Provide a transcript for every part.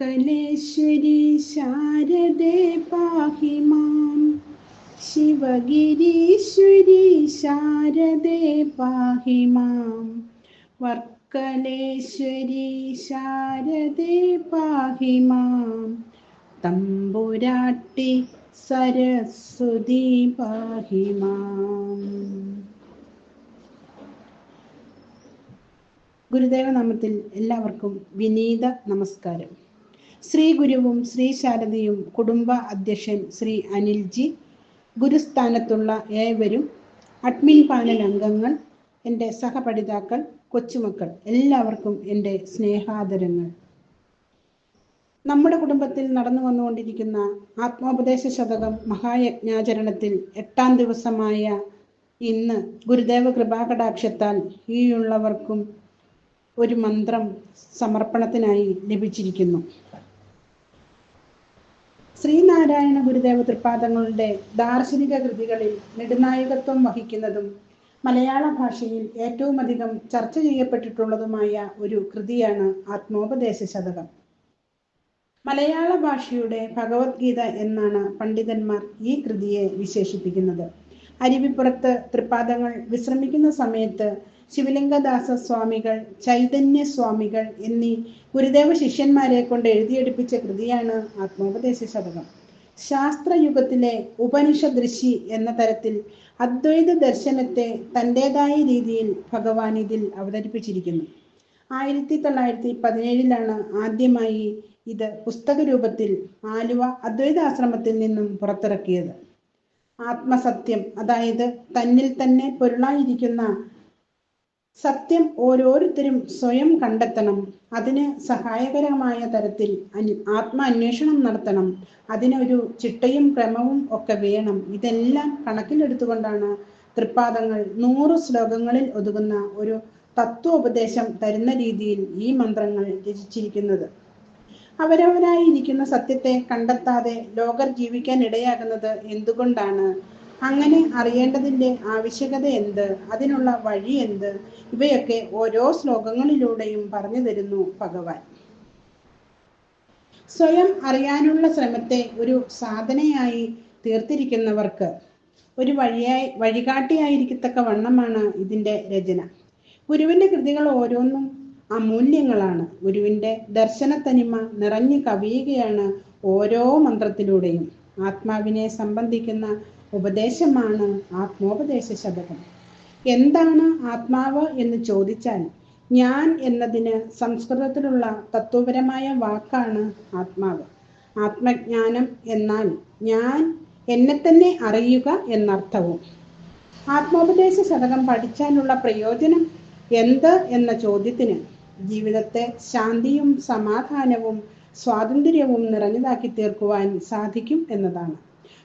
വർക്കലേശ്വരി ശാരദേ പാഹി മാം. ശിവഗിരീശ്വരി ശാരദേ പാഹി മാം. വർക്കലേശ്വരി ശാരദേ പാഹി മാം. തമ്പുരാട്ടി സരസ്വതി പാഹി മാം. ഗുരുദേവ നാമത്തിൽ എല്ലാവർക്കും വിനീത നമസ്കാരം. ശ്രീ ഗുരുവും ശ്രീ ശാരദയും കുടുംബ അധ്യക്ഷൻ ശ്രീ അനിൽജി ഗുരുസ്ഥാനത്തുള്ള ഏവരും അഡ്മിൻ പാനൽ അംഗങ്ങൾ എന്റെ സഹപഠിതാക്കൾ കൊച്ചുമക്കൾ എല്ലാവർക്കും എന്റെ സ്നേഹാദരങ്ങൾ. നമ്മുടെ കുടുംബത്തിൽ നടന്നു വന്നുകൊണ്ടിരിക്കുന്ന ആത്മോപദേശ ശതകം മഹായജ്ഞാചരണത്തിൽ എട്ടാം ദിവസമായ ഇന്ന് ഗുരുദേവ കൃപാകടാക്ഷത്താൽ ഈയുള്ളവർക്കും ഒരു മന്ത്രം സമർപ്പണത്തിനായി ലഭിച്ചിരിക്കുന്നു. ശ്രീനാരായണ ഗുരുദേവ തൃപ്പാദങ്ങളുടെ ദാർശനിക കൃതികളിൽ നെടുനായകത്വം വഹിക്കുന്നതും മലയാള ഭാഷയിൽ ഏറ്റവും അധികം ചർച്ച ചെയ്യപ്പെട്ടിട്ടുള്ളതുമായ ഒരു കൃതിയാണ് ആത്മോപദേശ ശതകം. മലയാള ഭാഷയുടെ ഭഗവത്ഗീത എന്നാണ് പണ്ഡിതന്മാർ ഈ കൃതിയെ വിശേഷിപ്പിക്കുന്നത്. അരുവിപ്പുറത്ത് തൃപ്പാദങ്ങൾ വിശ്രമിക്കുന്ന സമയത്ത് ശിവലിംഗദാസ സ്വാമികൾ ചൈതന്യ സ്വാമികൾ എന്നീ ഗുരുദേവ ശിഷ്യന്മാരെ കൊണ്ട് എഴുതിയെടുപ്പിച്ച കൃതിയാണ് ആത്മോപദേശ ശതകം ശാസ്ത്രയുഗത്തിലെ ഉപനിഷദൃശി എന്ന തരത്തിൽ അദ്വൈത ദർശനത്തെ തന്റെതായ രീതിയിൽ ഭഗവാൻ ഇതിൽ അവതരിപ്പിച്ചിരിക്കുന്നു. ആയിരത്തി തൊള്ളായിരത്തി പതിനേഴിലാണ് ആദ്യമായി ഇത് പുസ്തക രൂപത്തിൽ ആലുവ അദ്വൈതാശ്രമത്തിൽ നിന്നും പുറത്തിറക്കിയത്. ആത്മസത്യം അതായത് തന്നിൽ തന്നെ പൊരുളായിരിക്കുന്ന സത്യം ഓരോരുത്തരും സ്വയം കണ്ടെത്തണം. അതിന് സഹായകരമായ തരത്തിൽ ആത്മാന്വേഷണം നടത്തണം. അതിനൊരു ചിട്ടയും ക്രമവും ഒക്കെ വേണം. ഇതെല്ലാം കണക്കിലെടുത്തുകൊണ്ടാണ് തൃപ്പാദങ്ങൾ നൂറ് ശ്ലോകങ്ങളിൽ ഒതുങ്ങുന്ന ഒരു തത്വോപദേശം തരുന്ന രീതിയിൽ ഈ മന്ത്രങ്ങൾ രചിച്ചിരിക്കുന്നത്. അവരവരായി ഇരിക്കുന്ന സത്യത്തെ കണ്ടെത്താതെ ലോകർ ജീവിക്കാൻ ഇടയാകുന്നത് എന്തുകൊണ്ടാണ്? അങ്ങനെ അറിയേണ്ടതിന്റെ ആവശ്യകത എന്ത്? അതിനുള്ള വഴി എന്ത്? ഇവയൊക്കെ ഓരോ ശ്ലോകങ്ങളിലൂടെയും പറഞ്ഞു തരുന്നു ഭഗവാൻ. സ്വയം അറിയാനുള്ള ശ്രമത്തെ ഒരു സാധനയായി തീർത്തിരിക്കുന്നവർക്ക് ഒരു വഴിയായി വഴികാട്ടിയായിരിക്കത്തക്ക വണ്ണമാണ് ഇതിന്റെ രചന. ഗുരുവിന്റെ കൃതികൾ ഓരോന്നും അമൂല്യങ്ങളാണ്. ഗുരുവിന്റെ ദർശനത്തനിമ നിറഞ്ഞു കവിയുകയാണ് ഓരോ മന്ത്രത്തിലൂടെയും. ആത്മാവിനെ സംബന്ധിക്കുന്ന ഉപദേശമാണ് ആത്മോപദേശ ശതകം. എന്താണ് ആത്മാവ് എന്ന് ചോദിച്ചാൽ ഞാൻ എന്നതിന് സംസ്കൃതത്തിലുള്ള തത്വപരമായ വാക്കാണ് ആത്മാവ്. ആത്മജ്ഞാനം എന്നാൽ ഞാൻ എന്നെ തന്നെ അറിയുക എന്നർത്ഥവും. ആത്മോപദേശ ശതകം പഠിച്ചാലുള്ള പ്രയോജനം എന്ത് എന്ന ചോദ്യത്തിന് ജീവിതത്തെ ശാന്തിയും സമാധാനവും സ്വാതന്ത്ര്യവും നിറഞ്ഞതാക്കി തീർക്കുവാൻ സാധിക്കും എന്നതാണ്.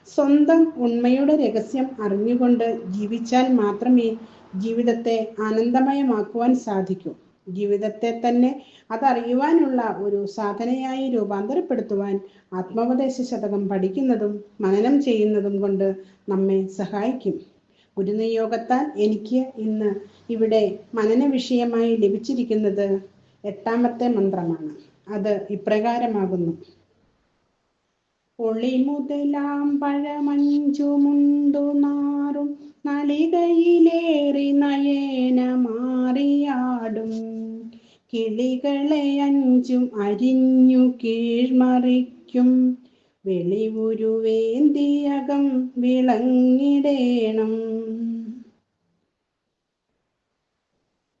സ്വന്തം ഉണ്മയുടെ രഹസ്യം അറിഞ്ഞുകൊണ്ട് ജീവിച്ചാൽ മാത്രമേ ജീവിതത്തെ ആനന്ദമയമാക്കുവാൻ സാധിക്കൂ. ജീവിതത്തെ തന്നെ അതറിയുവാനുള്ള ഒരു സാധനയായി രൂപാന്തരപ്പെടുത്തുവാൻ ആത്മോപദേശ ശതകം പഠിക്കുന്നതും മനനം ചെയ്യുന്നതും കൊണ്ട് നമ്മെ സഹായിക്കും. ഗുരുനിയോഗത്താൽ എനിക്ക് ഇന്ന് ഇവിടെ മനന വിഷയമായി ലഭിച്ചിരിക്കുന്നത് എട്ടാമത്തെ മന്ത്രമാണ്. അത് ഇപ്രകാരമാകുന്നു. ഒളിമുതലാം പഴമഞ്ചുമുണ്ടു നാറും നളികയിലേറി നയേന മാറിയാടും കിളികളെ അഞ്ചും അരിഞ്ഞു കീഴ്മറിക്കും. വെളിവുരുവേന്തിയകം വിളങ്ങിടേണം.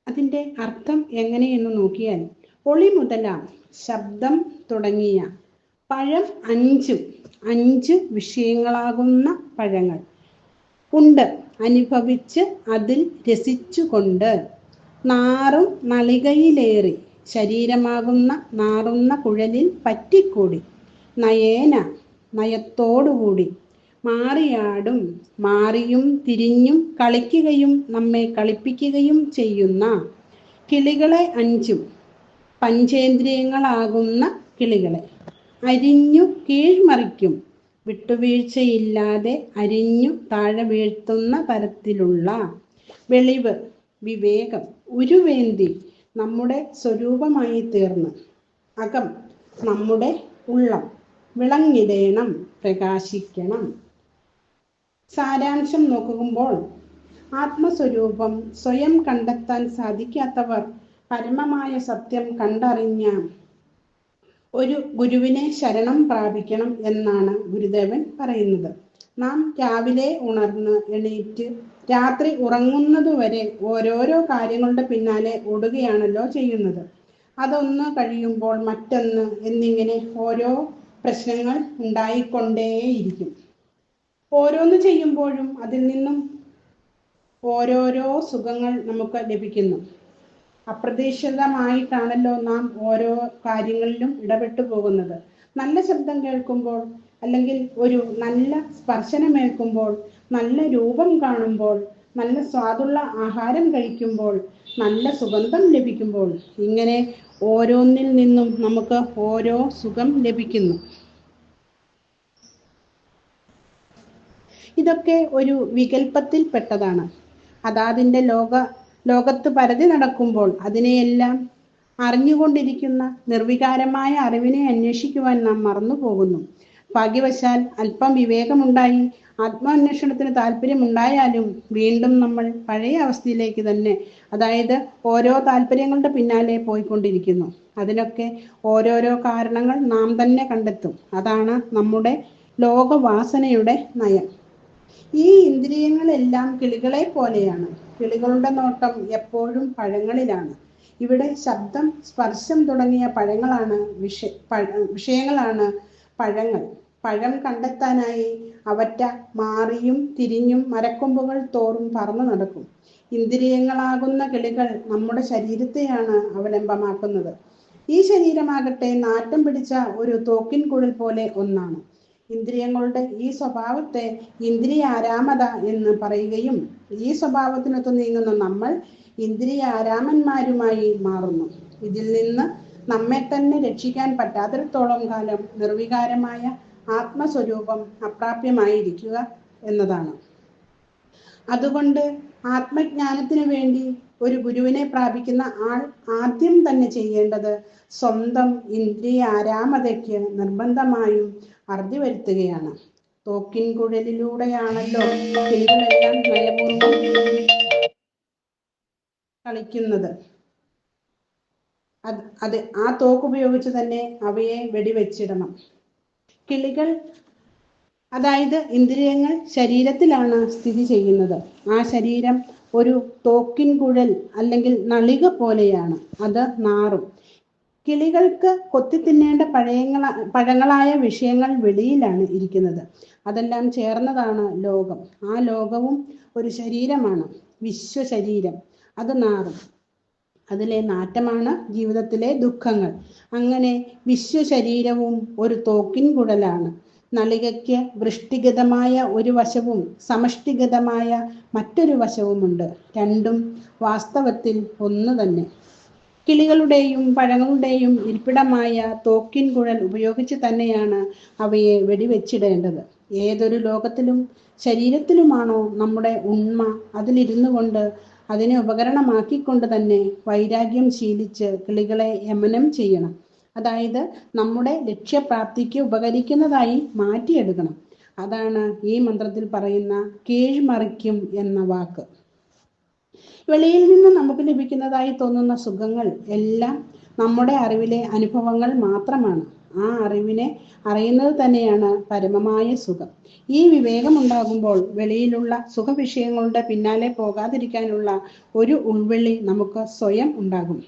അതിന്റെ അർത്ഥം എങ്ങനെയെന്ന് നോക്കിയാൽ ഒളി മുതലാം ശബ്ദം തുടങ്ങിയ പഴം അഞ്ചും അഞ്ച് വിഷയങ്ങളാകുന്ന പഴങ്ങൾ. ഉണ്ട്. അനുഭവിച്ച് അതിൽ രസിച്ചുകൊണ്ട്. നാറും നളികയിലേറി. ശരീരമാകുന്ന നാറുന്ന കുഴലിൽ പറ്റിക്കൂടി. നയേന നയത്തോടുകൂടി. മാറിയാടും മാറിയും തിരിഞ്ഞും കളിക്കുകയും നമ്മെ കളിപ്പിക്കുകയും ചെയ്യുന്ന കിളികളെ അഞ്ചും. പഞ്ചേന്ദ്രിയങ്ങളാകുന്ന കിളികളെ. അരിഞ്ഞു കീഴ്മറിക്കും. വിട്ടുവീഴ്ചയില്ലാതെ അരിഞ്ഞു താഴെ വീഴ്ത്തുന്ന തരത്തിലുള്ള വെളിവ് വിവേകം ഉരുവേന്തി നമ്മുടെ സ്വരൂപമായി തീർന്ന്. അകം നമ്മുടെ ഉള്ളം. വിളങ്ങിടേണം പ്രകാശിക്കണം. സാരാംശം നോക്കുമ്പോൾ ആത്മസ്വരൂപം സ്വയം കണ്ടെത്താൻ സാധിക്കാത്തവർ പരമമായ സത്യം കണ്ടറിഞ്ഞ ഒരു ഗുരുവിനെ ശരണം പ്രാപിക്കണം എന്നാണ് ഗുരുദേവൻ പറയുന്നത്. നാം രാവിലെ ഉണർന്ന് എണീറ്റ് രാത്രി ഉറങ്ങുന്നതുവരെ ഓരോരോ കാര്യങ്ങളുടെ പിന്നാലെ ഓടുകയാണല്ലോ ചെയ്യുന്നത്. അതൊന്ന് കഴിയുമ്പോൾ മറ്റൊന്ന് എന്നിങ്ങനെ ഓരോ പ്രശ്നങ്ങൾ ഉണ്ടായിക്കൊണ്ടേയിരിക്കും. ഓരോന്ന് ചെയ്യുമ്പോഴും അതിൽ നിന്നും ഓരോരോ സുഖങ്ങൾ നമുക്ക് ലഭിക്കുന്നു. അപ്രതീക്ഷിതമായിട്ടാണല്ലോ നാം ഓരോ കാര്യങ്ങളിലും ഇടപെട്ടു പോകുന്നത്. നല്ല ശബ്ദം കേൾക്കുമ്പോൾ അല്ലെങ്കിൽ ഒരു നല്ല സ്പർശനമേൽക്കുമ്പോൾ നല്ല രൂപം കാണുമ്പോൾ നല്ല സ്വാദുള്ള ആഹാരം കഴിക്കുമ്പോൾ നല്ല സുഗന്ധം ലഭിക്കുമ്പോൾ ഇങ്ങനെ ഓരോന്നിൽ നിന്നും നമുക്ക് ഓരോ സുഖം ലഭിക്കുന്നു. ഇതൊക്കെ ഒരു വികല്പത്തിൽപ്പെട്ടതാണ് അതാതിന്റെ ലോക ലോകത്ത് പരതി നടക്കുമ്പോൾ അതിനെയെല്ലാം അറിഞ്ഞുകൊണ്ടിരിക്കുന്ന നിർവികാരമായ അറിവിനെ അന്വേഷിക്കുവാൻ നാം മറന്നു പോകുന്നു. ഭാഗ്യവശാൽ അല്പം വിവേകമുണ്ടായി. ആത്മാന്വേഷണത്തിന് താല്പര്യമുണ്ടായാലും വീണ്ടും നമ്മൾ പഴയ അവസ്ഥയിലേക്ക് തന്നെ അതായത് ഓരോ താല്പര്യങ്ങളുടെ പിന്നാലെ പോയിക്കൊണ്ടിരിക്കുന്നു. അതിനൊക്കെ ഓരോരോ കാരണങ്ങൾ നാം തന്നെ കണ്ടെത്തും. അതാണ് നമ്മുടെ ലോകവാസനയുടെ നയം. ഈ ഇന്ദ്രിയങ്ങളെല്ലാം കിളികളെ പോലെയാണ് കിളികളുടെ നോട്ടം എപ്പോഴും പഴങ്ങളിലാണ്. ഇവിടെ ശബ്ദം സ്പർശം തുടങ്ങിയ പഴങ്ങളാണ് വിഷ വിഷയങ്ങളാണ് പഴങ്ങൾ. പഴം കണ്ടെത്താനായി അവറ്റ മാറിയും തിരിഞ്ഞും മരക്കൊമ്പുകൾ തോറും പറന്നു നടക്കും. ഇന്ദ്രിയങ്ങളാകുന്ന കിളികൾ നമ്മുടെ ശരീരത്തെയാണ് അവലംബമാക്കുന്നത്. ഈ ശരീരമാകട്ടെ നാറ്റം പിടിച്ച ഒരു തോക്കിൻ കുഴൽ പോലെ ഒന്നാണ്. ഇന്ദ്രിയങ്ങളുടെ ഈ സ്വഭാവത്തെ ഇന്ദ്രിയാരാമത എന്ന് പറയുകയും ഈ സ്വഭാവത്തിനൊത്ത് നീങ്ങുന്ന നമ്മൾ ഇന്ദ്രിയാരാമന്മാരുമായി മാറുന്നു. ഇതിൽ നിന്ന് നമ്മെ തന്നെ രക്ഷിക്കാൻ പറ്റാത്തിടത്തോളം കാലം നിർവികാരമായ ആത്മസ്വരൂപം അപ്രാപ്യമായിരിക്കുക എന്നതാണ്. അതുകൊണ്ട് ആത്മജ്ഞാനത്തിന് വേണ്ടി ഒരു ഗുരുവിനെ പ്രാപിക്കുന്ന ആൾ ആദ്യം തന്നെ ചെയ്യേണ്ടത് സ്വന്തം ഇന്ദ്രിയ ആരാമതയ്ക്ക് നിർബന്ധമായും അറുതി വരുത്തുകയാണ്. തോക്കിൻ കുഴലിലൂടെയാണല്ലോ കിളികളെല്ലാം നയപൂർവം കളിക്കുന്നത്. അത് അത് ആ തോക്ക് ഉപയോഗിച്ച് തന്നെ അവയെ വെടിവെച്ചിടണം. കിളികൾ അതായത് ഇന്ദ്രിയങ്ങൾ ശരീരത്തിലാണ് സ്ഥിതി ചെയ്യുന്നത്. ആ ശരീരം ഒരു തോക്കിൻ കുഴൽ അല്ലെങ്കിൽ നളിക പോലെയാണ്. അത് നാറും. കിളികൾക്ക് കൊത്തി തിന്നേണ്ട പഴയങ്ങള പഴങ്ങളായ വിഷയങ്ങൾ വെളിയിലാണ് ഇരിക്കുന്നത്. അതെല്ലാം ചേർന്നതാണ് ലോകം. ആ ലോകവും ഒരു ശരീരമാണ്. വിശ്വശരീരം. അത് നാറും. അതിലെ നാറ്റമാണ് ജീവിതത്തിലെ ദുഃഖങ്ങൾ. അങ്ങനെ വിശ്വശരീരവും ഒരു തോക്കിൻ കുഴലാണ്. നളികയ്ക്ക് വൃഷ്ടിഗതമായ ഒരു വശവും സമഷ്ടിഗതമായ മറ്റൊരു വശവുമുണ്ട്. രണ്ടും വാസ്തവത്തിൽ ഒന്ന് തന്നെ. കിളികളുടെയും പഴങ്ങളുടെയും ഇരിപ്പിടമായ തോക്കിൻ കുഴൽ ഉപയോഗിച്ച് തന്നെയാണ് അവയെ വെടിവെച്ചിടേണ്ടത്. ഏതൊരു ലോകത്തിലും ശരീരത്തിലുമാണോ നമ്മുടെ ഉണ്മ അതിലിരുന്നു കൊണ്ട് അതിനെ ഉപകരണമാക്കിക്കൊണ്ട് തന്നെ വൈരാഗ്യം ശീലിച്ച് കിളികളെ യമനം ചെയ്യണം. അതായത് നമ്മുടെ ലക്ഷ്യപ്രാപ്തിക്ക് ഉപകരിക്കുന്നതായി മാറ്റിയെടുക്കണം. അതാണ് ഈ മന്ത്രത്തിൽ പറയുന്ന കീഴ്മറിക്കും എന്ന വാക്ക്. വെളിയിൽ നിന്ന് നമുക്ക് ലഭിക്കുന്നതായി തോന്നുന്ന സുഖങ്ങൾ എല്ലാം നമ്മുടെ അറിവിലെ അനുഭവങ്ങൾ മാത്രമാണ്. ആ അറിവിനെ അറിയുന്നത് തന്നെയാണ് പരമമായ സുഖം. ഈ വിവേകമുണ്ടാകുമ്പോൾ വെളിയിലുള്ള സുഖവിഷയങ്ങളുടെ പിന്നാലെ പോകാതിരിക്കാനുള്ള ഒരു ഉൾവിളി നമുക്ക് സ്വയം ഉണ്ടാകും.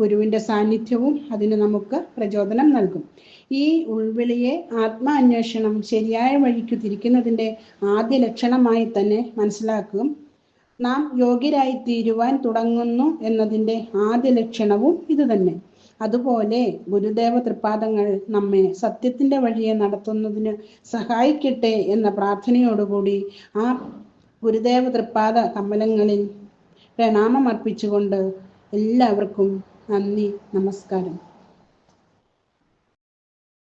ഗുരുവിന്റെ സാന്നിധ്യവും അതിന് നമുക്ക് പ്രചോദനം നൽകും. ഈ ഉൾവിളിയെ ആത്മാന്വേഷണം ശരിയായ വഴിക്ക് തിരിക്കുന്നതിന്റെ ആദ്യ ലക്ഷണമായി തന്നെ മനസ്സിലാക്കും. നാം യോഗ്യരായി തീരുവാൻ തുടങ്ങുന്നു എന്നതിന്റെ ആദ്യ ലക്ഷണവും ഇതുതന്നെ അതുപോലെ ഗുരുദേവ തൃപ്പാദങ്ങൾ നമ്മെ സത്യത്തിന്റെ വഴിയെ നടത്തുന്നതിന് സഹായിക്കട്ടെ എന്ന പ്രാർത്ഥനയോടുകൂടി ആ ഗുരുദേവ തൃപ്പാദ കമലങ്ങളിൽ പ്രണാമം അർപ്പിച്ചുകൊണ്ട് എല്ലാവർക്കും നന്ദി നമസ്കാരം.